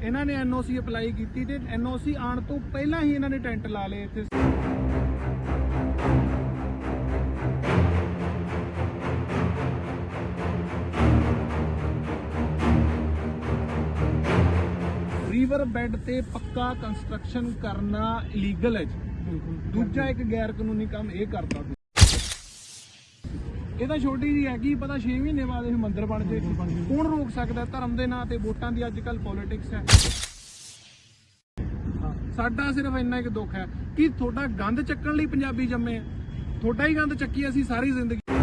ਇਹਨਾਂ ਨੇ NOC apply ਕੀਤੀ ਤੇ ਐਨਓਸੀ ਆਉਣ ਤੋਂ ਪਹਿਲਾਂ ਹੀ ਇਹਨਾਂ ਨੇ ਟੈਂਟ ਲਾ ਲਏ ਇੱਥੇ। ਰੀਵਰ ਬੈੱਡ ਤੇ ਪੱਕਾ ਕੰਸਟਰਕਸ਼ਨ ਕਰਨਾ ਇਲੀਗਲ ਹੈ ਜੀ। ਦੂਜਾ ਇੱਕ ਗੈਰ ਕਾਨੂੰਨੀ ਕੰਮ ਇਹ ਕਰਦਾ। ਇਹ ਤਾਂ ਛੋਟੀ ਜੀ ਹੈਗੀ, ਪਤਾ 6 ਮਹੀਨੇ ਬਾਅਦ ਇਹ ਮੰਦਿਰ ਬਣ ਜੇ। ਕੌਣ ਰੋਕ ਸਕਦਾ ਧਰਮ ਦੇ ਨਾਂ ਤੇ? ਵੋਟਾਂ ਦੀ ਅੱਜ ਕੱਲ ਪੋਲਿਟਿਕਸ ਹੈ, ਸਾਡਾ ਸਿਰਫ ਇੰਨਾ ਇੱਕ ਦੁੱਖ ਹੈ ਕਿ ਤੁਹਾਡਾ ਗੰਦ ਚੱਕਣ ਲਈ ਪੰਜਾਬੀ ਜੰਮੇ ਆ। ਤੁਹਾਡਾ ਹੀ ਗੰਦ ਚੱਕੀ ਅਸੀਂ ਸਾਰੀ ਜ਼ਿੰਦਗੀ।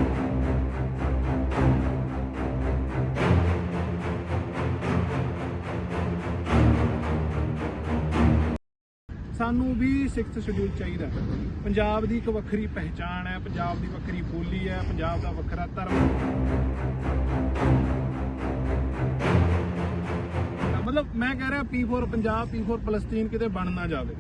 ਸਾਨੂੰ ਵੀ 6th ਸ਼ਡਿਊਲ ਚਾਹੀਦਾ ਪੰਜਾਬ ਦੀ ਇੱਕ ਵੱਖਰੀ ਪਹਿਚਾਣ ਹੈ, ਪੰਜਾਬ ਦੀ ਵੱਖਰੀ ਬੋਲੀ ਹੈ, ਪੰਜਾਬ ਦਾ ਵੱਖਰਾ ਧਰਮ ਮਤਲਬ ਮੈਂ ਕਹਿ ਰਿਹਾ P4 ਪੰਜਾਬ P4 ਫਲਸਤੀਨ ਕਿਤੇ ਬਣ ਨਾ ਜਾਵੇ।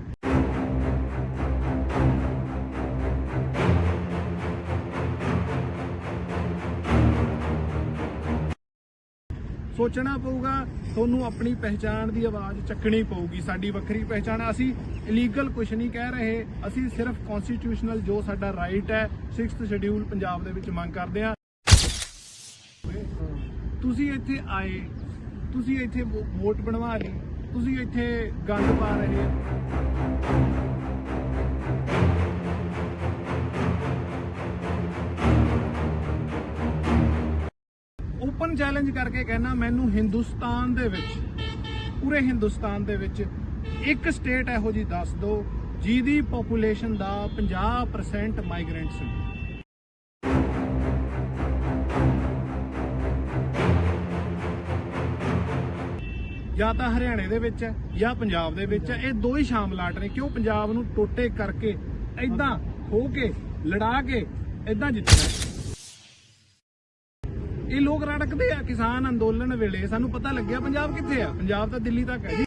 ਸੋਚਣਾ ਪਊਗਾ ਤੁਹਾਨੂੰ ਆਪਣੀ ਪਹਿਚਾਣ ਦੀ ਆਵਾਜ਼ ਚੱਕਣੀ ਪਊਗੀ, ਸਾਡੀ ਵੱਖਰੀ ਪਹਿਚਾਣ ਅਸੀਂ ਇਲੀਗਲ ਕੁਝ ਨਹੀਂ ਕਹਿ ਰਹੇ, ਅਸੀਂ ਸਿਰਫ ਕਨਸਟੀਟਿਊਸ਼ਨਲ ਜੋ ਸਾਡਾ ਰਾਈਟ ਹੈ 6th ਸ਼ਡਿਊਲ ਪੰਜਾਬ ਦੇ ਵਿੱਚ ਮੰਗ ਕਰਦੇ ਹਾਂ। ਤੁਸੀਂ ਇੱਥੇ ਆਏ, ਤੁਸੀਂ ਇੱਥੇ ਵੋਟ ਬਣਵਾ ਲਈ, ਤੁਸੀਂ ਇੱਥੇ ਗੰਦ ਪਾ ਰਹੇ। ਹੋ ਓਪਨ ਚੈਲੰਜ ਕਰਕੇ ਕਹਿਣਾ, ਮੈਨੂੰ ਹਿੰਦੁਸਤਾਨ ਦੇ ਵਿੱਚ, ਪੂਰੇ ਹਿੰਦੁਸਤਾਨ ਦੇ ਵਿੱਚ ਇੱਕ ਸਟੇਟ ਇਹੋ ਜੀ ਦੱਸ ਦਿਓ ਜਿਹਦੀ ਪੋਪੂਲੇਸ਼ਨ ਦਾ 50% ਮਾਈਗ੍ਰੈਂਟਸ ਨੇ। ਜਾਂ ਤਾਂ ਹਰਿਆਣੇ ਦੇ ਵਿੱਚ ਹੈ, ਜਾਂ ਪੰਜਾਬ ਦੇ ਵਿੱਚ ਹੈ, ਇਹ ਦੋ ਹੀ ਸ਼ਾਮਲਾਟ ਨੇ, ਕਿਉਂ ਪੰਜਾਬ ਨੂੰ ਟੋਟੇ ਕਰਕੇ ਐਦਾਂ ਹੋ ਕੇ, ਲੜਾ ਕੇ ਐਦਾਂ ਜਿੱਤਣਾ ਇਹ ਲੋਕ ਰੜਕਦੇ ਆ, ਕਿਸਾਨ ਅੰਦੋਲਨ ਵੇਲੇ। ਸਾਨੂੰ ਪਤਾ ਲੱਗਿਆ ਪੰਜਾਬ ਕਿੱਥੇ ਆ? ਪੰਜਾਬ ਤਾਂ ਦਿੱਲੀ ਤੱਕ ਹੈ ਜੀ।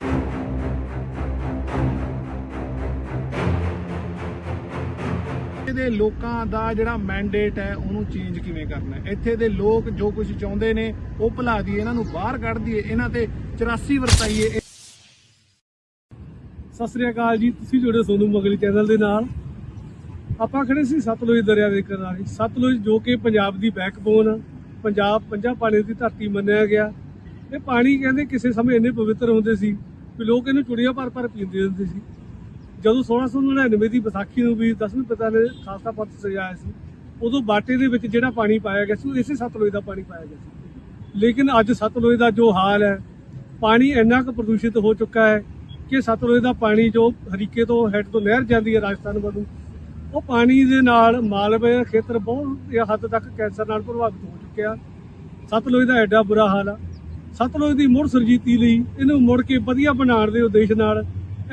ਇਹਦੇ ਲੋਕਾਂ ਦਾ ਜਿਹੜਾ ਮੈਂਡੇਟ ਹੈ, ਉਹਨੂੰ ਚੇਂਜ ਕਿਵੇਂ ਕਰਨਾ ਇੱਥੇ ਦੇ ਲੋਕ ਜੋ ਕੁਝ ਚਾਹੁੰਦੇ ਨੇ, ਉਹ ਭੁਲਾ ਦਈਏ, ਇਹਨਾਂ ਨੂੰ ਬਾਹਰ ਕੱਢ ਦਈਏ, ਇਹਨਾਂ ਤੇ 84 ਵਰਤਾਈਏ। ਸਤਿ ਸ੍ਰੀ ਅਕਾਲ ਜੀ, ਤੁਸੀਂ ਜੁੜੇ ਸੋਨੂੰ ਮਗਲੀ ਚੈਨਲ ਦੇ ਨਾਲ। ਆਪਾਂ ਖੜੇ ਸੀ ਸਤਲੁਜ ਦਰਿਆ ਦੇ ਕਿਨਾਰੇ ਸਤਲੁਜ ਜੋ ਕਿ ਪੰਜਾਬ ਦੀ ਬੈਕਬੋਨ ਪੰਜਾਬ ਪੰਜਾਂ ਪਾਣੀ ਦੀ ਧਰਤੀ ਮੰਨਿਆ ਗਿਆ। ਇਹ ਪਾਣੀ ਕਹਿੰਦੇ ਕਿਸੇ ਸਮੇਂ ਇੰਨੇ ਪਵਿੱਤਰ ਹੁੰਦੇ ਸੀ ਕਿ ਲੋਕ ਇਹਨੂੰ ਚੁੜੀਆਂ ਭਰ ਭਰ ਪੀਂਦੇ ਹੁੰਦੇ ਸੀ। ਜਦੋਂ 1699 ਦੀ ਵਿਸਾਖੀ ਨੂੰ ਵੀ ਦਸਵੇਂ ਪਿਤਾ ਨੇ ਖਾਲਸਾ ਪੰਥ ਸਜਾਇਆ ਸੀ, ਉਦੋਂ ਬਾਟੇ ਦੇ ਵਿੱਚ ਜਿਹੜਾ ਪਾਣੀ ਪਾਇਆ ਗਿਆ ਸੀ, ਉਹ ਇਸੇ ਸਤਲੁਜ ਦਾ ਪਾਣੀ ਪਾਇਆ ਗਿਆ ਸੀ। ਲੇਕਿਨ ਅੱਜ ਸਤਲੁਜ ਦਾ ਜੋ ਹਾਲ ਹੈ, ਪਾਣੀ ਇੰਨਾ ਕੁ ਪ੍ਰਦੂਸ਼ਿਤ ਹੋ ਚੁੱਕਾ ਹੈ ਕਿ ਸਤਲੁਜ ਦਾ ਪਾਣੀ ਜੋ ਹਰੀਕੇ ਤੋਂ ਹੈੱਡ ਤੋਂ ਨਹਿਰ ਜਾਂਦੀ ਹੈ ਰਾਜਸਥਾਨ ਵੱਲੋਂ, ਉਹ ਪਾਣੀ ਦੇ ਨਾਲ ਮਾਲਵੇ ਖੇਤਰ ਬਹੁਤ ਹੱਦ ਤੱਕ ਕੈਂਸਰ ਨਾਲ ਪ੍ਰਭਾਵਿਤ ਹੋ। ਚੁੱਕਿਆ ਸਤਲੁਜ ਦਾ ਐਡਾ ਬੁਰਾ ਹਾਲ ਆ। ਸਤਲੁਜ ਦੀ ਮੁੜ ਸਰਜੀਤੀ ਲਈ ਇਹਨੂੰ ਮੁੜ ਕੇ ਵਧੀਆ ਬਣਾਉਣ ਦੇ ਉਦੇਸ਼ ਨਾਲ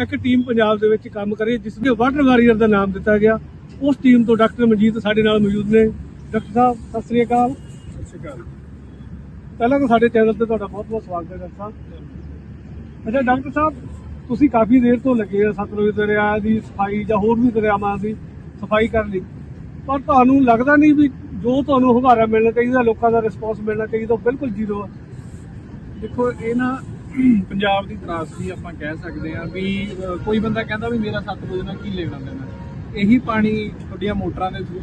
ਇੱਕ ਟੀਮ ਪੰਜਾਬ ਦੇ ਵਿੱਚ ਕੰਮ ਕਰੇ ਜਿਸ ਦੇ ਵਾਟਰ ਵਾਰੀਅਰ ਦਾ ਨਾਮ ਦਿੱਤਾ ਗਿਆ। ਉਸ ਟੀਮ ਤੋਂ ਡਾਕਟਰ ਮਨਜੀਤ ਸਾਡੇ ਨਾਲ ਮੌਜੂਦ ਨੇ। ਡਾਕਟਰ ਸਾਹਿਬ ਸਤਿ ਸ੍ਰੀ ਅਕਾਲ। ਪਹਿਲਾਂ ਤਾਂ ਸਾਡੇ ਚੈਨਲ ਤੇ ਤੁਹਾਡਾ ਬਹੁਤ ਬਹੁਤ ਸਵਾਗਤ ਹੈ ਡਾਕਟਰ ਸਾਹਿਬ। ਅੱਛਾ ਡਾਕਟਰ ਸਾਹਿਬ ਤੁਸੀਂ ਕਾਫੀ ਦੇਰ ਤੋਂ ਲੱਗੇ ਆ ਸਤਲੁਜ ਦਰਿਆ ਦੀ ਸਫ਼ਾਈ ਜਾਂ ਹੋਰ ਵੀ ਦਰਿਆਵਾਂ ਦੀ ਸਫ਼ਾਈ ਕਰਨ ਲਈ। ਪਰ ਤੁਹਾਨੂੰ ਲੱਗਦਾ ਨਹੀਂ ਵੀ ਜੋ ਤੁਹਾਨੂੰ ਹੁਗਾਰਾ ਮਿਲਣਾ ਚਾਹੀਦਾ ਲੋਕਾਂ ਦਾ ਰਿਸਪੌਂਸ ਮਿਲਣਾ ਚਾਹੀਦਾ ਉਹ ਬਿਲਕੁਲ ਜ਼ੀਰੋ ਆ। ਦੇਖੋ ਇਹ ਨਾ ਪੰਜਾਬ ਦੀ ਤਰਾਸਦੀ ਆਪਾਂ ਕਹਿ ਸਕਦੇ ਆ ਵੀ ਅਹ, ਕੋਈ ਬੰਦਾ ਕਹਿੰਦਾ ਵੀ ਮੇਰਾ ਸਤਲੁਜ ਨਾਲ ਕੀ ਲੈਣਾ ਦੇਣਾ। ਇਹੀ ਪਾਣੀ ਤੁਹਾਡੀਆਂ ਮੋਟਰਾਂ ਦੇ ਥਰੂ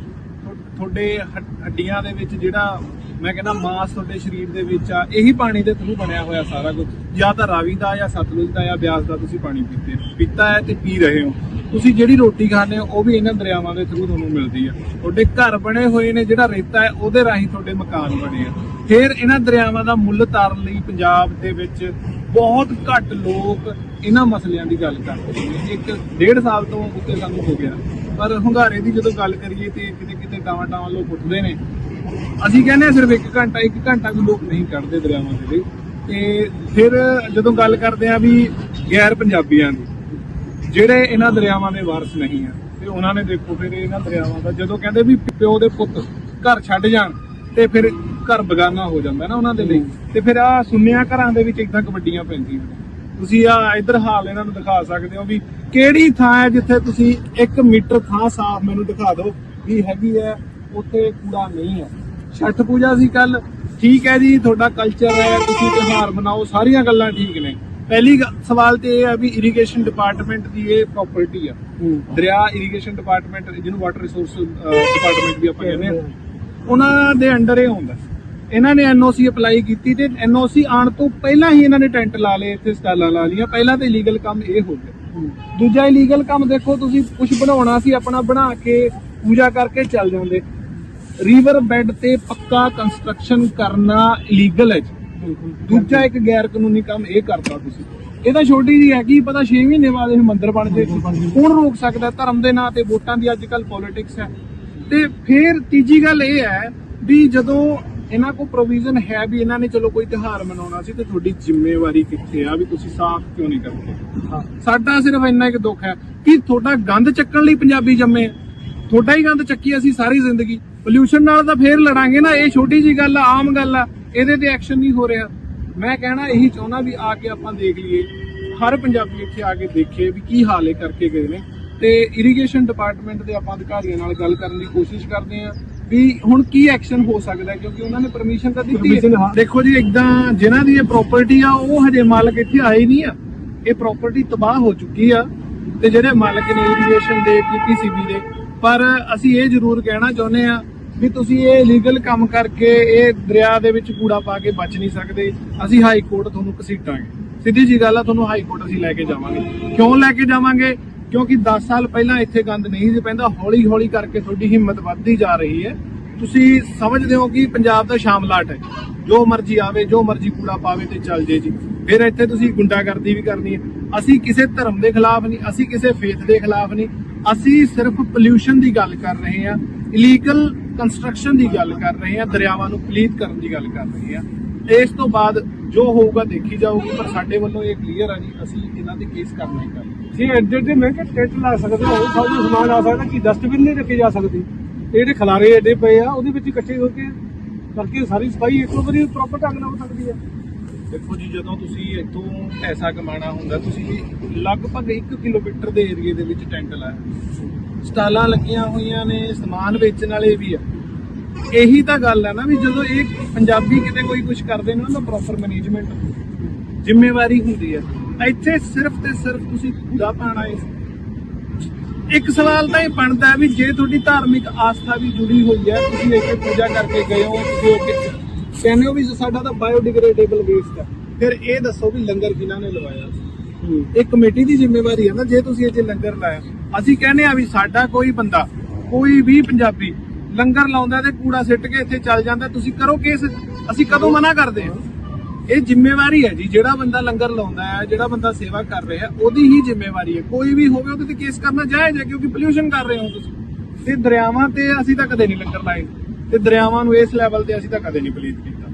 ਤੁਹਾਡੇ ਹੱਡ- ਹੱਡੀਆਂ ਦੇ ਵਿੱਚ ਜਿਹੜਾ ਮੈਂ ਕਹਿੰਦਾ ਮਾਸ ਤੁਹਾਡੇ ਸਰੀਰ ਦੇ ਵਿੱਚ ਆ ਇਹੀ ਪਾਣੀ ਦੇ ਥਰੂ ਬਣਿਆ ਹੋਇਆ ਸਾਰਾ ਕੁਝ। ਜਾਂ ਤਾਂ ਰਾਵੀ ਦਾ ਜਾਂ ਸਤਲੁਜ ਦਾ ਜਾਂ ਬਿਆਸ ਦਾ ਤੁਸੀਂ ਪਾਣੀ ਪੀਤੇ। ਪੀਤਾ ਹੈ ਤੇ ਪੀ ਰਹੇ ਹੋ। ਤੁਸੀਂ ਜਿਹੜੀ ਰੋਟੀ ਖਾਂਦੇ ਹੋ, ਉਹ ਵੀ ਇਹਨਾਂ ਦਰਿਆਵਾਂ ਦੇ ਥਰੂ ਤੁਹਾਨੂੰ ਮਿਲਦੀ ਆ। ਤੁਹਾਡੇ ਘਰ ਬਣੇ ਹੋਏ ਨੇ ਜਿਹੜਾ ਰੇਤਾ ਹੈ, ਉਹਦੇ ਰਾਹੀਂ ਤੁਹਾਡੇ ਮਕਾਨ ਬਣੇ ਆ। ਫਿਰ ਇਹਨਾਂ ਦਰਿਆਵਾਂ ਦਾ ਮੁੱਲ ਤਾਰਨ ਲਈ ਪੰਜਾਬ ਦੇ ਵਿੱਚ ਬਹੁਤ ਘੱਟ ਲੋਕ ਇਹਨਾਂ ਮਸਲਿਆਂ ਦੀ ਗੱਲ ਕਰਦੇ ਨੇ। ਇੱਕ ਡੇਢ ਸਾਲ ਤੋਂ ਉੱਤੇ ਸਾਨੂੰ ਹੋ ਗਿਆ। ਪਰ ਹੁੰਗਾਰੇ ਦੀ ਜਦੋਂ ਗੱਲ ਕਰੀਏ ਤੇ ਕਿਤੇ ਕਿਤੇ ਟਾਵਾਂ ਟਾਵਾਂ ਲੋਕ ਉੱਠਦੇ ਨੇ। ਅਸੀਂ ਕਹਿੰਦੇ ਹਾਂ ਸਿਰਫ 1 ਘੰਟਾ 1 ਘੰਟਾ ਵੀ ਲੋਕ ਨਹੀਂ ਕੱਢਦੇ ਦਰਿਆਵਾਂ ਦੇ ਲਈ। ਤੇ ਫਿਰ ਜਦੋਂ ਗੱਲ ਕਰਦੇ ਆ ਵੀ ਗੈਰ ਪੰਜਾਬੀਆਂ ਦੀ ਜਿਹੜੇ ਇਹਨਾਂ ਦਰਿਆਵਾਂ ਦੇ ਵਾਰਸ ਨਹੀਂ ਆ, ਤੇ ਉਹਨਾਂ ਨੇ ਦੇਖੋ ਫਿਰ ਇਹਨਾਂ ਦਰਿਆਵਾਂ ਦਾ, ਜਦੋਂ ਕਹਿੰਦੇ ਵੀ ਪਿਓ ਦੇ ਪੁੱਤ ਘਰ ਛੱਡ ਜਾਣ, ਤੇ ਫਿਰ ਘਰ ਬਗਾਨਾ ਹੋ ਜਾਂਦਾ ਨਾ ਉਹਨਾਂ ਦੇ ਲਈ। ਤੇ ਫਿਰ ਆ ਸੁੰਨਿਆ ਘਰਾਂ ਦੇ ਵਿੱਚ ਇਦਾਂ ਕਬੱਡੀਆਂ ਪੈਂਦੀਆਂ ਤੁਸੀਂ ਆ ਇਧਰ ਹਾਲ ਇਹਨਾਂ ਨੂੰ ਦਿਖਾ ਸਕਦੇ ਹੋ ਵੀ ਕਿਹੜੀ ਥਾਂ ਹੈ ਜਿੱਥੇ ਤੁਸੀਂ 1 ਮੀਟਰ ਥਾਂ ਸਾਫ਼ ਮੈਨੂੰ ਦਿਖਾ ਦਿਓ ਵੀ ਹੈਗੀ ਹੈ, ਉੱਥੇ ਕੂੜਾ ਨਹੀਂ ਹੈ। ਛੱਠ ਪੂਜਾ ਸੀ ਕੱਲ ਠੀਕ ਹੈ ਜੀ, ਤੁਹਾਡਾ ਕਲਚਰ ਹੈ, ਤੁਸੀਂ ਤਿਉਹਾਰ ਮਨਾਓ, ਸਾਰੀਆਂ ਗੱਲਾਂ ਠੀਕ ਨੇ। ਪਹਿਲੀ ਸਵਾਲ ਤੇ ਇਹ ਆ ਵੀ ਇਰੀਗੇਸ਼ਨ ਡਿਪਾਰਟਮੈਂਟ ਦੀ ਇਹ ਪ੍ਰਾਪਰਟੀ ਆ। ਦਰਿਆ ਇਰੀਗੇਸ਼ਨ ਡਿਪਾਰਟਮੈਂਟ ਜਿਹਨੂੰ ਵਾਟਰ ਰਿਸੋਰਸ ਡਿਪਾਰਟਮੈਂਟ ਵੀ ਆਪਾਂ ਕਹਿੰਦੇ ਆ। ਉਹਨਾਂ ਦੇ ਅੰਡਰ ਇਹ ਆਉਂਦਾ ਇਹਨਾਂ ਨੇ ਐਨਓਸੀ ਅਪਲਾਈ ਕੀਤੀ ਤੇ ਐਨਓਸੀ ਆਉਣ ਤੋਂ ਪਹਿਲਾਂ ਹੀ ਇਹਨਾਂ ਨੇ ਟੈਂਟ ਲਾ ਲਏ ਇੱਥੇ ਸਟਾਲਾਂ ਲਾ ਲਈਆਂ। ਪਹਿਲਾਂ ਤੇ ਇਲੀਗਲ ਕੰਮ ਇਹ ਹੋ ਗਿਆ। ਦੂਜਾ ਇਲੀਗਲ ਕੰਮ ਦੇਖੋ ਤੁਸੀਂ ਕੁਝ ਬਣਾਉਣਾ ਸੀ ਆਪਣਾ ਬਣਾ ਕੇ ਪੂਜਾ ਕਰਕੇ ਚੱਲ ਜਾਂਦੇ। ਰਿਵਰ ਬੈੱਡ ਤੇ ਪੱਕਾ ਕੰਸਟਰਕਸ਼ਨ ਕਰਨਾ ਇਲੀਗਲ ਹੈ ਜੀ। ਦੂਜਾ ਇੱਕ ਗੈਰ ਕਾਨੂੰਨੀ ਕੰਮ ਇਹ ਕਰਤਾ ਤੁਸੀਂ। ਇਹ ਤਾਂ ਛੋਟੀ ਜੀ ਹੈ ਕੀ ਪਤਾ 6 ਮਹੀਨੇ ਬਾਅਦ ਇਹ ਮੰਦਿਰ ਬਣ ਜੇ। ਕੌਣ ਰੋਕ ਸਕਦਾ ਧਰਮ ਦੇ ਨਾਂ ਤੇ? ਵੋਟਾਂ ਦੀ ਅੱਜ ਕੱਲ ਪੋਲਿਟਿਕਸ ਹੈ। ਤੇ ਫਿਰ ਤੀਜੀ ਗੱਲ ਇਹ ਹੈ ਵੀ ਜਦੋਂ ਇਹਨਾਂ ਕੋ ਪ੍ਰੋਵੀਜ਼ਨ ਹੈ ਵੀ ਇਹਨਾਂ ਨੇ ਚਲੋ ਕੋਈ ਤਿਉਹਾਰ ਮਨਾਉਣਾ ਸੀ ਤੇ ਤੁਹਾਡੀ ਜ਼ਿੰਮੇਵਾਰੀ ਕਿੱਥੇ ਆ ਵੀ ਤੁਸੀਂ ਸਾਫ਼ ਕਿਉਂ ਨਹੀਂ ਕਰਦੇ? ਸਾਡਾ ਸਿਰਫ ਇੰਨਾ ਇੱਕ ਦੁੱਖ ਹੈ ਕਿ ਤੁਹਾਡਾ ਗੰਦ ਚੱਕਣ ਲਈ ਪੰਜਾਬੀ ਜੰਮੇ ਤੁਹਾਡਾ ਹੀ ਗੰਦ ਚੱਕੀ ਅਸੀਂ ਸਾਰੀ ਜ਼ਿੰਦਗੀ। ਪੋਲਿਊਸ਼ਨ ਨਾਲ ਤਾਂ ਫੇਰ ਲੜਾਂਗੇ ਨਾ ਇਹ ਛੋਟੀ ਜੀ ਗੱਲ ਆ ਆਮ ਗੱਲ ਆ। ਇਹਦੇ ਤੇ ਐਕਸ਼ਨ ਨਹੀਂ ਹੋ ਰਿਹਾ। ਮੈਂ ਕਹਿਣਾ ਇਹੀ ਚਾਹੁੰਦਾ ਵੀ ਆ ਕੇ ਆਪਾਂ ਦੇਖ ਲਈਏ। ਹਰ ਪੰਜਾਬੀ ਇੱਥੇ ਆ ਕੇ ਦੇਖੇ ਵੀ ਕੀ ਹਾਲ ਇਹ ਕਰਕੇ ਗਏ ਨੇ। ਤੇ ਇਰੀਗੇਸ਼ਨ ਡਿਪਾਰਟਮੈਂਟ ਦੇ ਆਪਾਂ ਅਧਿਕਾਰੀਆਂ ਨਾਲ ਗੱਲ ਕਰਨ ਦੀ ਕੋਸ਼ਿਸ਼ ਕਰਦੇ ਆ ਵੀ ਹੁਣ ਕੀ ਐਕਸ਼ਨ ਹੋ ਸਕਦਾ ਹੈ ਕਿਉਂਕਿ ਉਹਨਾਂ ਨੇ ਪਰਮਿਸ਼ਨ ਤਾਂ ਦਿੱਤੀ ਹੈ। ਹਾਂ। ਦੇਖੋ ਜੀ ਇਦਾਂ ਜਿਨ੍ਹਾਂ ਦੀ ਇਹ ਪ੍ਰਾਪਰਟੀ ਆ ਉਹ ਹਜੇ ਮਾਲਕ ਇੱਥੇ ਆਏ ਹੀ ਨਹੀਂ ਆ। ਇਹ ਪ੍ਰਾਪਰਟੀ ਤਬਾਹ ਹੋ ਚੁੱਕੀ ਆ ਤੇ ਜਿਹੜੇ ਮਾਲਕ ਨੇ ਇਰੀਗੇਸ਼ਨ ਦੇ ਪੀਪੀਸੀਬੀ ਦੇ। ਪਰ ਅਸੀਂ ਇਹ ਜ਼ਰੂਰ ਕਹਿਣਾ ਚਾਹੁੰਦੇ ਆ ਵੀ ਤੁਸੀਂ ਇਹ ਇਲੀਗਲ ਕੰਮ ਕਰਕੇ ਇਹ ਦਰਿਆ ਦੇ ਵਿੱਚ ਕੂੜਾ ਪਾ ਕੇ ਬਚ ਨਹੀਂ ਸਕਦੇ। ਅਸੀਂ ਹਾਈ ਕੋਰਟ ਤੁਹਾਨੂੰ ਘਸੀਟਾਂਗੇ। ਸਿੱਧੀ ਜੀ ਗੱਲ ਆ, ਤੁਹਾਨੂੰ ਹਾਈ ਕੋਰਟ ਅਸੀਂ ਲੈ ਕੇ ਜਾਵਾਂਗੇ। ਕਿਉਂ ਲੈ ਕੇ ਜਾਵਾਂਗੇ? ਕਿਉਂਕਿ 10 ਸਾਲ ਪਹਿਲਾਂ ਇੱਥੇ ਗੰਦ ਨਹੀਂ ਸੀ ਪੈਂਦਾ ਹੌਲੀ ਹੌਲੀ ਕਰਕੇ ਤੁਹਾਡੀ ਹਿੰਮਤ ਵੱਧਦੀ ਜਾ ਰਹੀ ਹੈ। ਤੁਸੀਂ ਸਮਝਦੇ ਹੋ ਕਿ ਪੰਜਾਬ ਦਾ ਸ਼ਾਮਲਾਟ ਹੈ। ਜੋ ਮਰਜ਼ੀ ਆਵੇ, ਜੋ ਮਰਜ਼ੀ ਕੂੜਾ ਪਾਵੇ ਤੇ ਚੱਲ ਜੇ ਜੀ। ਫਿਰ ਇੱਥੇ ਤੁਸੀਂ ਗੁੰਡਾਗਰਦੀ ਵੀ ਕਰਨੀ ਹੈ। ਅਸੀਂ ਕਿਸੇ ਧਰਮ ਦੇ ਖਿਲਾਫ ਨਹੀਂ, ਅਸੀਂ ਕਿਸੇ ਫੇਥ ਦੇ ਖਿਲਾਫ ਨਹੀਂ। ਅਸੀਂ ਸਿਰਫ ਪੋਲਿਊਸ਼ਨ ਦੀ ਗੱਲ ਕਰ ਰਹੇ ਹਾਂ। ਇਲੀਗਲ ਕੰਸਟਰਕਸ਼ਨ ਦੀ ਗੱਲ ਕਰ ਰਹੇ ਹਾਂ, ਦਰਿਆਵਾਂ ਨੂੰ ਪਲੀਤ ਕਰਨ ਦੀ ਗੱਲ ਕਰ ਰਹੇ ਹਾਂ। ਇਸ ਤੋਂ ਬਾਅਦ ਜੋ ਹੋਊਗਾ ਦੇਖੀ ਜਾਊਗੀ, ਪਰ ਸਾਡੇ ਵੱਲੋਂ ਇਹ ਕਲੀਅਰ ਆ ਜੀ, ਅਸੀਂ ਇਹਨਾਂ ਤੇ ਕੇਸ ਕਰਨਾ ਹੀ ਕਰਨਾ। ਜੇ ਐਡੇ ਐਡੇ ਮਹਿੰਗੇ ਟੈਂਟ ਲਾ ਸਕਦੇ ਹੋ ਸਭ ਨੂੰ ਸਮਾਨ ਆ ਸਕਦਾ, ਕਿ ਡਸਟਬਿਨ ਨਹੀਂ ਰੱਖੇ ਜਾ ਸਕਦੇ? ਇਹ ਜਿਹੜੇ ਖਲਾਰੇ ਐਡੇ ਪਏ ਆ, ਉਹਦੇ ਵਿੱਚ ਇਕੱਠੇ ਹੋ ਕੇ ਕਰਕੇ ਸਾਰੀ ਸਫ਼ਾਈ ਇੱਕੋ ਵਾਰੀ ਪ੍ਰੋਪਰ ਢੰਗ ਨਾਲ ਹੋ ਸਕਦੀ ਹੈ ਦੇਖੋ ਜੀ, ਜਦੋਂ ਤੁਸੀਂ ਇੱਥੋਂ ਪੈਸਾ ਕਮਾਣਾ ਹੁੰਦਾ, ਤੁਸੀਂ ਲਗਭਗ 1 ਕਿਲੋਮੀਟਰ ਦੇ ਏਰੀਏ ਦੇ ਵਿੱਚ ਟੈਂਟ ਲਾਇਆ। ਸਟਾਲਾਂ ਲੱਗੀਆਂ ਹੋਈਆਂ ਨੇ, ਸਮਾਨ ਵੇਚਣ ਵਾਲੇ ਵੀ ਆ। ਇਹੀ ਤਾਂ ਗੱਲ ਹੈ ਨਾ ਵੀ ਜਦੋਂ ਇਹ ਪੰਜਾਬੀ ਕਿਤੇ ਕੋਈ ਕੁਝ ਕਰਦੇ ਨੇ ਉਹਨਾਂ ਦਾ ਪ੍ਰੋਪਰ ਮੈਨੇਜਮੈਂਟ ਜ਼ਿੰਮੇਵਾਰੀ ਹੁੰਦੀ ਹੈ ਇੱਥੇ ਸਿਰਫ ਤੇ ਸਿਰਫ ਤੁਸੀਂ ਕੂੜਾ ਪਾਣਾ ਹੈ ਇੱਕ ਸਵਾਲ ਤਾਂ ਇਹ ਬਣਦਾ ਵੀ ਜੇ ਤੁਹਾਡੀ ਧਾਰਮਿਕ ਆਸਥਾ ਵੀ ਜੁੜੀ ਹੋਈ ਹੈ ਤੁਸੀਂ ਇੱਥੇ ਪੂਜਾ ਕਰਕੇ ਗਏ ਹੋ ਤੁਸੀਂ ਅੱਗੇ ਕਹਿੰਦੇ ਹੋ ਵੀ ਸਾਡਾ ਤਾਂ ਬਾਇਓਡਿਗਰੇਡੇਬਲ ਵੇਸਟ ਹੈ। ਫਿਰ ਇਹ ਦੱਸੋ ਵੀ ਲੰਗਰ ਕਿਹਨਾਂ ਨੇ ਲਵਾਇਆ? ਇਹ ਕਮੇਟੀ ਦੀ ਜ਼ਿੰਮੇਵਾਰੀ ਹੈ ਨਾ ਜੇ ਤੁਸੀਂ ਇੱਥੇ ਲੰਗਰ ਲਾਇਆ। ਅਸੀਂ ਕਹਿੰਦੇ ਆ ਵੀ ਸਾਡਾ ਕੋਈ ਬੰਦਾ ਕੋਈ ਵੀ ਪੰਜਾਬੀ ਲੰਗਰ ਲਾਉਂਦਾ ਤੇ ਕੂੜਾ ਸਿੱਟ ਕੇ ਇੱਥੇ ਚੱਲ ਜਾਂਦਾ ਤੁਸੀਂ ਕਰੋ ਕੇਸ ਅਸੀਂ ਕਦੋਂ ਮਨਾ ਕਰਦੇ ਹਾਂ? ਇਹ ਜ਼ਿੰਮੇਵਾਰੀ ਹੈ ਜੀ ਜਿਹੜਾ ਬੰਦਾ ਲੰਗਰ ਲਾਉਂਦਾ ਹੈ ਜਿਹੜਾ ਬੰਦਾ ਸੇਵਾ ਕਰ ਰਿਹਾ ਉਹਦੀ ਹੀ ਜ਼ਿੰਮੇਵਾਰੀ ਹੈ। ਕੋਈ ਵੀ ਹੋਵੇ ਉਹਦੇ ਤੇ ਕੇਸ ਕਰਨਾ ਜਾਇਜ਼ ਹੈ ਕਿਉਂਕਿ ਪੋਲਿਊਸ਼ਨ ਕਰ ਰਹੇ ਹੋ ਤੁਸੀਂ। ਤੇ ਦਰਿਆਵਾਂ ਤੇ ਅਸੀਂ ਤਾਂ ਕਦੇ ਨਹੀਂ ਲੰਗਰ ਲਾਏ। ਤੇ ਦਰਿਆਵਾਂ ਨੂੰ ਇਸ ਲੈਵਲ ਤੇ ਅਸੀਂ ਤਾਂ ਕਦੇ ਨਹੀਂ ਪਲੀਤ ਕੀਤਾ।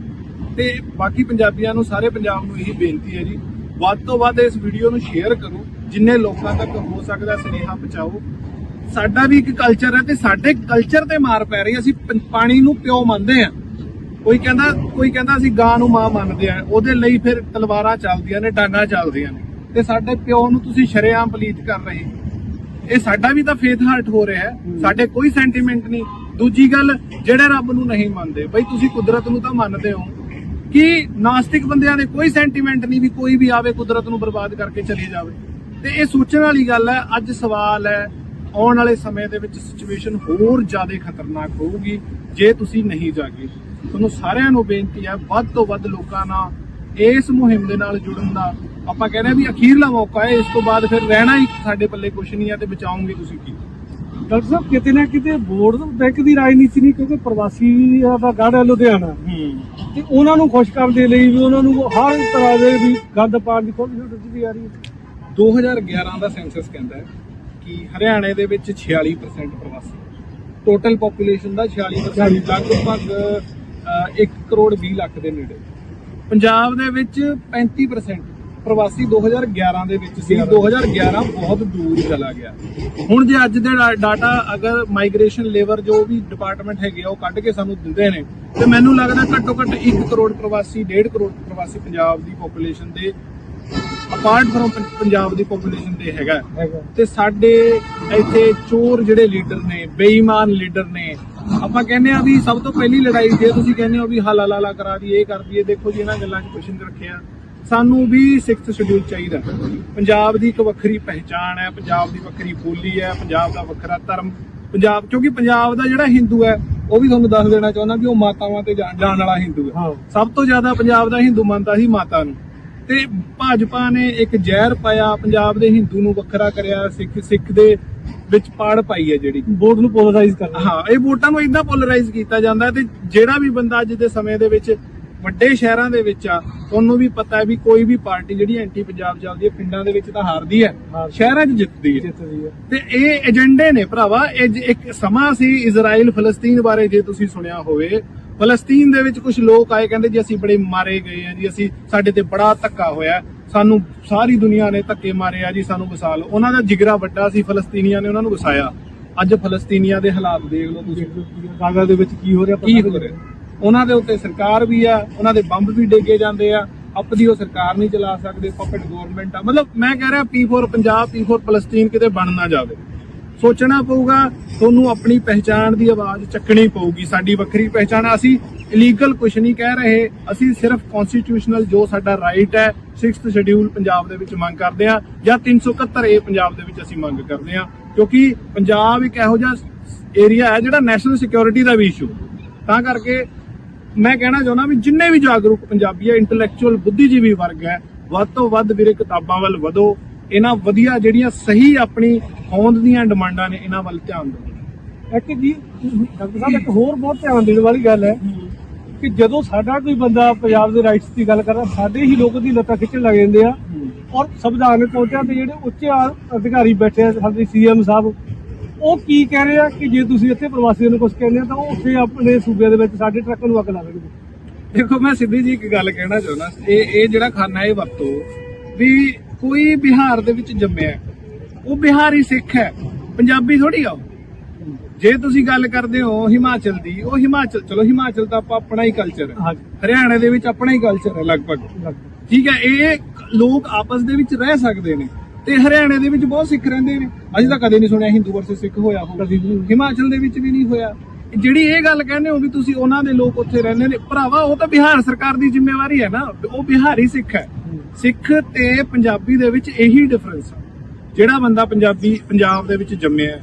ਤੇ ਬਾਕੀ ਪੰਜਾਬੀਆਂ ਨੂੰ ਸਾਰੇ ਪੰਜਾਬ ਨੂੰ ਇਹੀ ਬੇਨਤੀ ਹੈ ਜੀ ਵੱਧ ਤੋਂ ਵੱਧ ਇਸ ਵੀਡੀਓ ਨੂੰ ਸ਼ੇਅਰ ਕਰੋ ਜਿੰਨੇ ਲੋਕਾਂ ਤੱਕ ਹੋ ਸਕਦਾ ਸੁਨੇਹਾ ਪਹੁੰਚਾਓ। ਸਾਡਾ ਵੀ ਇੱਕ ਕਲਚਰ ਹੈ ਤੇ ਸਾਡੇ ਕਲਚਰ ਤੇ ਮਾਰ ਪੈ ਰਹੀ। ਅਸੀਂ ਪਾਣੀ ਨੂੰ ਪਿਓ ਮੰਨਦੇ ਆ ਕੋਈ ਕਹਿੰਦਾ ਕੋਈ ਕਹਿੰਦਾ ਅਸੀਂ ਗਾਂ ਨੂੰ ਮਾਂ ਮੰਨਦੇ ਆ ਉਹਦੇ ਲਈ ਫਿਰ ਤਲਵਾਰਾਂ ਚੱਲਦੀਆਂ ਨੇ ਡਾਂਗਾ ਚੱਲਦੀਆਂ ਨੇ। ਤੇ ਸਾਡੇ ਪਿਓ ਨੂੰ ਤੁਸੀਂ ਸ਼ਰੇਆਮ ਪਲੀਤ ਕਰ ਰਹੇ ਇਹ ਸਾਡਾ ਵੀ ਤਾਂ ਫੇਥ ਹਰਟ ਹੋ ਰਿਹਾ ਸਾਡੇ ਕੋਈ ਸੈਂਟੀਮੈਂਟ ਨਹੀਂ। ਦੂਜੀ ਗੱਲ, ਜਿਹੜੇ ਰੱਬ ਨੂੰ ਨਹੀਂ ਮੰਨਦੇ, ਬਈ ਤੁਸੀਂ ਕੁਦਰਤ ਨੂੰ ਤਾਂ ਮੰਨਦੇ ਹੋ। ਕਿ ਨਾਸਤਿਕ ਬੰਦਿਆਂ ਦੇ ਕੋਈ ਸੈਂਟੀਮੈਂਟ ਨਹੀਂ ਵੀ ਕੋਈ ਵੀ ਆਵੇ, ਕੁਦਰਤ ਨੂੰ ਬਰਬਾਦ ਕਰਕੇ ਚਲੀ ਜਾਵੇ? ਤੇ ਇਹ ਸੋਚਣ ਵਾਲੀ ਗੱਲ ਹੈ, ਅੱਜ ਸਵਾਲ ਹੈ, ਆਉਣ ਵਾਲੇ ਸਮੇਂ ਦੇ ਵਿੱਚ ਸਿਚੁਏਸ਼ਨ ਹੋਰ ਜ਼ਿਆਦਾ ਖਤਰਨਾਕ ਹੋਊਗੀ, ਜੇ ਤੁਸੀਂ ਨਹੀਂ ਜਾਗੇ। ਤੁਹਾਨੂੰ ਸਾਰਿਆਂ ਨੂੰ ਬੇਨਤੀ ਹੈ, ਵੱਧ ਤੋਂ ਵੱਧ ਲੋਕਾਂ ਨਾਲ ਇਸ ਮੁਹਿੰਮ ਦੇ ਨਾਲ ਜੁੜਨ ਦਾ। ਆਪਾਂ ਕਹਿੰਦੇ ਆ ਵੀ ਅਖੀਰਲਾ ਮੌਕਾ ਹੈ, ਇਸ ਤੋਂ ਬਾਅਦ ਫਿਰ ਰਹਿਣਾ ਹੀ ਸਾਡੇ ਪੱਲੇ ਕੁਝ ਨਹੀਂ ਹੈ ਤੇ ਬਚਾਉਂਗੇ ਤੁਸੀਂ ਕੀ? ਡਾਕਟਰ ਸਾਹਿਬ ਕਿਤੇ ਨਾ ਕਿਤੇ ਬੋਰਡ ਬੈਂਕ ਦੀ ਰਾਜਨੀਤੀ ਨਹੀਂ ਕਿਉਂਕਿ ਪ੍ਰਵਾਸੀ ਦਾ ਗੜ ਹੈ ਲੁਧਿਆਣਾ। ਤੇ ਉਹਨਾਂ ਨੂੰ ਖੁਸ਼ ਕਰਨ ਦੇ ਲਈ ਵੀ ਉਹਨਾਂ ਨੂੰ ਹਰ ਤਰ੍ਹਾਂ ਦੇ ਵੀ ਗੰਦ ਪਾਣ ਦੀ ਕੋਸ਼ਿਸ਼ ਦਿੱਤੀ ਜਾ ਰਹੀ ਹੈ। 2011 ਦਾ ਸੈਂਸਸ ਕਹਿੰਦਾ ਹੈ ਕਿ ਹਰਿਆਣੇ ਦੇ ਵਿੱਚ 46% ਪ੍ਰਵਾਸੀ ਟੋਟਲ ਪੋਪੂਲੇਸ਼ਨ ਦਾ 46% ਲਗਭਗ 1 ਕਰੋੜ 20 ਲੱਖ ਦੇ ਨੇੜੇ। ਪੰਜਾਬ ਦੇ ਵਿੱਚ 35% ਪ੍ਰਵਾਸੀ 2011 ਦੇ ਵਿੱਚ ਸੀ। 2011 ਬਹੁਤ ਦੂਰ ਚਲਾ ਗਿਆ। ਹੁਣ ਜੇ ਅੱਜ ਦੇ ਡਾਟਾ ਅਗਰ ਮਾਈਗ੍ਰੇਸ਼ਨ ਲੇਬਰ ਜੋ ਵੀ ਡਿਪਾਰਟਮੈਂਟ ਹੈਗੇ ਆ ਉਹ ਕੱਢ ਕੇ ਸਾਨੂੰ ਦਿੰਦੇ ਨੇ ਤੇ ਮੈਨੂੰ ਲੱਗਦਾ ਘੱਟੋ ਘੱਟ 1 ਕਰੋੜ ਪ੍ਰਵਾਸੀ 1.5 ਕਰੋੜ ਪ੍ਰਵਾਸੀ ਪੰਜਾਬ ਦੀ ਪੋਪੂਲੇਸ਼ਨ ਦੇ ਅਪਾਰਟ ਫਰਮ ਪੰਜਾਬ ਦੀ ਪੋਪੂਲੇਸ਼ਨ ਤੇ ਹੈਗਾ। ਤੇ ਸਾਡੇ ਇੱਥੇ ਚੋਰ ਜਿਹੜੇ ਲੀਡਰ ਨੇ ਬੇਈਮਾਨ ਲੀਡਰ ਨੇ ਆਪਾਂ ਕਹਿੰਦੇ ਆ ਵੀ ਸਭ ਤੋਂ ਪਹਿਲੀ ਲੜਾਈ ਜੇ ਤੁਸੀਂ ਕਹਿੰਦੇ ਹੋ ਵੀ ਹਲਾ ਲਾਲਾ ਕਰਾ ਦੀ ਇਹ ਕਰ ਦਈਏ ਦੇਖੋ ਜੀ ਇਹਨਾਂ ਗੱਲਾਂ 'ਚ ਕੁਛ ਨਹੀਂ ਰੱਖਿਆ। ਸਾਨੂੰ ਵੀ 6th ਸ਼ਡਿਊਲ ਚਾਹੀਦਾ। ਪੰਜਾਬ ਦੀ ਇੱਕ ਵੱਖਰੀ ਪਹਿਚਾਣ ਹੈ ਪੰਜਾਬ ਦੀ ਵੱਖਰੀ ਬੋਲੀ ਹੈ ਪੰਜਾਬ ਦਾ ਵੱਖਰਾ ਧਰਮ। ਪੰਜਾਬ ਕਿਉਂਕਿ ਪੰਜਾਬ ਦਾ ਜਿਹੜਾ ਹਿੰਦੂ ਹੈ ਉਹ ਵੀ ਤੁਹਾਨੂੰ ਦੱਸ ਦੇਣਾ ਚਾਹੁੰਦਾ ਵੀ ਉਹ ਮਾਤਾਵਾਂ ਤੇ ਜਾਣ ਵਾਲਾ ਹਿੰਦੂ ਹੈ। ਸਭ ਤੋਂ ਜ਼ਿਆਦਾ ਪੰਜਾਬ ਦਾ ਹਿੰਦੂ ਮੰਨਦਾ ਸੀ ਮਾਤਾ ਨੂੰ। ਤੇ ਭਾਜਪਾ ਨੇ ਇੱਕ ਜ਼ਹਿਰ ਪਾਇਆ ਪੰਜਾਬ ਦੇ ਹਿੰਦੂ ਨੂੰ ਵੱਖਰਾ ਕਰਿਆ ਸਿੱਖ ਸਿੱਖ ਦੇ ਵਿੱਚ ਪਾੜ ਪਾਈ ਹੈ ਜਿਹੜੀ। ਬੋਰਡ ਨੂੰ ਪੋਲਰਾਈਜ਼ ਕਰਨਾ ਹਾਂ ਇਹ ਵੋਟਾਂ ਨੂੰ ਇਦਾਂ ਪੋਲਰਾਈਜ਼ ਕੀਤਾ ਜਾਂਦਾ ਤੇ ਜਿਹੜਾ ਵੀ ਬੰਦਾ ਅੱਜ ਦੇ ਸਮੇਂ ਦੇ ਵਿੱਚ ਵੱਡੇ ਸ਼ਹਿਰਾਂ ਦੇ ਵਿੱਚ ਆ ਤੁਹਾਨੂੰ ਵੀ ਪਤਾ ਹੈ ਵੀ ਕੋਈ ਵੀ ਪਾਰਟੀ ਜਿਹੜੀ ਐਂਟੀ ਪੰਜਾਬ ਚੱਲਦੀ ਹੈ ਪਿੰਡਾਂ ਦੇ ਵਿੱਚ ਤਾਂ ਹਾਰਦੀ ਹੈ। ਸ਼ਹਿਰਾਂ 'ਚ ਜਿੱਤਦੀ ਹੈ। ਜਿੱਤਦੀ ਹੈ। ਤੇ ਇਹ ਏਜੰਡੇ ਨੇ ਭਰਾਵਾ ਇਹ ਇੱਕ ਸਮਾਂ ਸੀ ਇਜ਼ਰਾਈਲ ਫਲਸਤੀਨ ਬਾਰੇ ਜੇ ਤੁਸੀਂ ਸੁਣਿਆ ਹੋਵੇ ਫਲਸਤੀਨ ਦੇ ਵਿੱਚ ਕੁਝ ਲੋਕ ਆਏ ਕਹਿੰਦੇ ਜੀ ਅਸੀਂ ਬੜੇ ਮਾਰੇ ਗਏ ਆ ਜੀ ਅਸੀਂ ਸਾਡੇ ਤੇ ਬੜਾ ਧੱਕਾ ਹੋਇਆ ਸਾਨੂੰ ਸਾਰੀ ਦੁਨੀਆ ਨੇ ਧੱਕੇ ਮਾਰੇ ਆ ਜੀ ਸਾਨੂੰ ਵਸਾ ਲਓ ਉਹਨਾਂ ਦਾ ਜਿਗਰਾ ਵੱਡਾ ਸੀ ਫਲਸਤੀਨੀਆਂ ਨੇ ਉਹਨਾਂ ਨੂੰ ਵਸਾਇਆ। ਅੱਜ ਫਲਸਤੀਨੀਆਂ ਦੇ ਹਾਲਾਤ ਦੇਖ ਲਓ ਤੁਸੀਂ। ਗਾਜ਼ਾ ਦੇ ਵਿੱਚ ਕੀ ਹੋ ਰਿਹਾ ਕੀ ਹੋ ਰਿਹਾ? ਉਹਨਾਂ ਦੇ ਉੱਤੇ ਸਰਕਾਰ ਵੀ ਆ, ਉਹਨਾਂ ਦੇ ਬੰਬ ਵੀ ਡੇਗੇ ਜਾਂਦੇ ਆ। ਆਪਦੀ ਉਹ ਸਰਕਾਰ ਨਹੀਂ ਚਲਾ ਸਕਦੇ ਪਪਟ ਗਵਰਨਮੈਂਟ ਆ। ਮਤਲਬ ਮੈਂ ਕਹਿ ਰਿਹਾ P4 ਪੰਜਾਬ P4 ਫਲਸਤੀਨ ਕਿਤੇ ਬਣ ਨਾ ਜਾਵੇ। ਸੋਚਣਾ ਪਊਗਾ, ਤੁਹਾਨੂੰ ਆਪਣੀ ਪਹਿਚਾਣ ਦੀ ਆਵਾਜ਼ ਚੱਕਣੀ ਪਊਗੀ, ਸਾਡੀ ਵੱਖਰੀ ਪਹਿਚਾਣ ਅਸੀਂ ਇਲੀਗਲ ਕੁਝ ਨਹੀਂ ਕਹਿ ਰਹੇ, ਅਸੀਂ ਸਿਰਫ ਕਨਸਟੀਟਿਊਸ਼ਨਲ ਜੋ ਸਾਡਾ ਰਾਈਟ ਹੈ 6th ਸ਼ਡਿਊਲ ਪੰਜਾਬ ਦੇ ਵਿੱਚ ਮੰਗ ਕਰਦੇ ਆ, ਜਾਂ 371 ਏ ਪੰਜਾਬ ਦੇ ਵਿੱਚ ਅਸੀਂ ਮੰਗ ਕਰਦੇ ਆ। ਕਿਉਂਕਿ ਪੰਜਾਬ ਇੱਕ ਇਹੋ ਜਿਹਾ ਏਰੀਆ ਹੈ ਜਿਹੜਾ ਨੈਸ਼ਨਲ ਸਿਕਿਉਰਿਟੀ ਦਾ ਵੀ ਇਸ਼ੂ ਤਾਂ ਕਰਕੇ ਮੈਂ ਕਹਿਣਾ ਚਾਹੁੰਦਾ ਵੀ ਜਿੰਨੇ ਵੀ ਜਾਗਰੂਕ ਪੰਜਾਬੀ ਹੈ ਇੰਟੈਲੈਕਚੁਅਲ ਬੁੱਧੀਜੀਵੀ ਵਰਗ ਹੈ, ਵੱਧ ਤੋਂ ਵੱਧ ਵੀਰੇ ਕਿਤਾਬਾਂ ਵੱਲ ਵਧੋ। ਇਹਨਾਂ ਵਧੀਆ ਜਿਹੜੀਆਂ ਸਹੀ ਆਪਣੀ ਹੋਂਦ ਦੀਆਂ ਡਿਮਾਂਡਾਂ ਨੇ, ਇਹਨਾਂ ਵੱਲ ਧਿਆਨ ਦਿਓ। ਇੱਕ ਜੀ, ਡਾਕਟਰ ਸਾਹਿਬ, ਇੱਕ ਹੋਰ ਬਹੁਤ ਧਿਆਨ ਦੇਣ ਵਾਲੀ ਗੱਲ ਹੈ ਕਿ ਜਦੋਂ ਸਾਡਾ ਕੋਈ ਬੰਦਾ ਪੰਜਾਬ ਦੇ ਰਾਈਟਸ ਦੀ ਗੱਲ ਕਰਦਾ, ਸਾਡੇ ਹੀ ਲੋਕ ਦੀ ਲੱਤਾਂ ਖਿੱਚਣ ਲੱਗ ਜਾਂਦੇ ਆ। ਔਰ ਸੰਵਿਧਾਨਕ ਕੋਟਿਆਂ ਤੇ ਜਿਹੜੇ ਉੱਚੇ ਅਧਿਕਾਰੀ ਬੈਠੇ ਆ, ਸਾਡੇ ਸੀਐਮ ਸਾਹਿਬ ਉਹ ਕੀ ਕਹਿ ਰਹੇ ਆ ਕਿ ਜੇ ਤੁਸੀਂ ਇੱਥੇ ਪ੍ਰਵਾਸੀਆਂ ਨੂੰ ਕੁਝ ਕਹਿੰਦੇ ਆ ਤਾਂ ਉਹ ਉੱਥੇ ਆਪਣੇ ਸੂਬਿਆਂ ਦੇ ਵਿੱਚ ਸਾਡੇ ਟਰੱਕਾਂ ਨੂੰ ਅੱਗ ਲਾ ਦੇਣਗੇ ਦੇਖੋ ਮੈਂ ਸਿੱਧੀ ਜੀ ਇੱਕ ਗੱਲ ਕਹਿਣਾ ਚਾਹੁੰਦਾ। ਇਹ ਇਹ ਜਿਹੜਾ ਖਾਨਾ ਇਹ ਵਰਤੋ ਵੀ ਕੋਈ ਬਿਹਾਰ ਦੇ ਵਿੱਚ ਜੰਮਿਆ ਉਹ ਬਿਹਾਰੀ ਸਿੱਖ ਹੈ। ਪੰਜਾਬੀ ਥੋੜੀ ਆ। ਜੇ ਤੁਸੀਂ ਗੱਲ ਕਰਦੇ ਹੋ ਹਿਮਾਚਲ ਦੀ ਉਹ ਹਿਮਾਚਲ ਚਲੋ ਹਿਮਾਚਲ ਤਾਂ ਆਪਾਂ ਆਪਣਾ ਹੀ ਕਲਚਰ ਹੈ। ਹਰਿਆਣੇ ਦੇ ਵਿੱਚ ਆਪਣਾ ਹੀ ਕਲਚਰ ਹੈ ਲਗਭਗ। ਠੀਕ ਹੈ ਇਹ ਲੋਕ ਆਪਸ ਦੇ ਵਿੱਚ ਰਹਿ ਸਕਦੇ ਨੇ। ਤੇ ਹਰਿਆਣੇ ਦੇ ਵਿੱਚ ਬਹੁਤ ਸਿੱਖ ਰਹਿੰਦੇ ਨੇ। ਅਸੀਂ ਤਾਂ ਕਦੇ ਨਹੀਂ ਸੁਣਿਆ ਹਿੰਦੂ ਵਰਸਸ ਸਿੱਖ ਹੋਇਆ ਹੋਊਗਾ ਹਿਮਾਚਲ ਦੇ ਵਿੱਚ ਵੀ ਨਹੀਂ ਹੋਇਆ। ਜਿਹੜੀ ਇਹ ਗੱਲ ਕਹਿੰਦੇ ਹੋ ਵੀ ਤੁਸੀਂ ਉਹਨਾਂ ਦੇ ਲੋਕ ਉੱਥੇ ਰਹਿੰਦੇ ਨੇ, ਭਰਾਵਾ ਉਹ ਤਾਂ ਬਿਹਾਰ ਸਰਕਾਰ ਦੀ ਜ਼ਿੰਮੇਵਾਰੀ ਹੈ ਨਾ। ਉਹ ਬਿਹਾਰੀ ਸਿੱਖ ਹੈ। ਸਿੱਖ ਤੇ ਪੰਜਾਬੀ ਦੇ ਵਿੱਚ ਇਹੀ ਡਿਫਰੈਂਸ ਹੈ ਜਿਹੜਾ ਬੰਦਾ ਪੰਜਾਬੀ, ਪੰਜਾਬ ਦੇ ਵਿੱਚ ਜੰਮਿਆ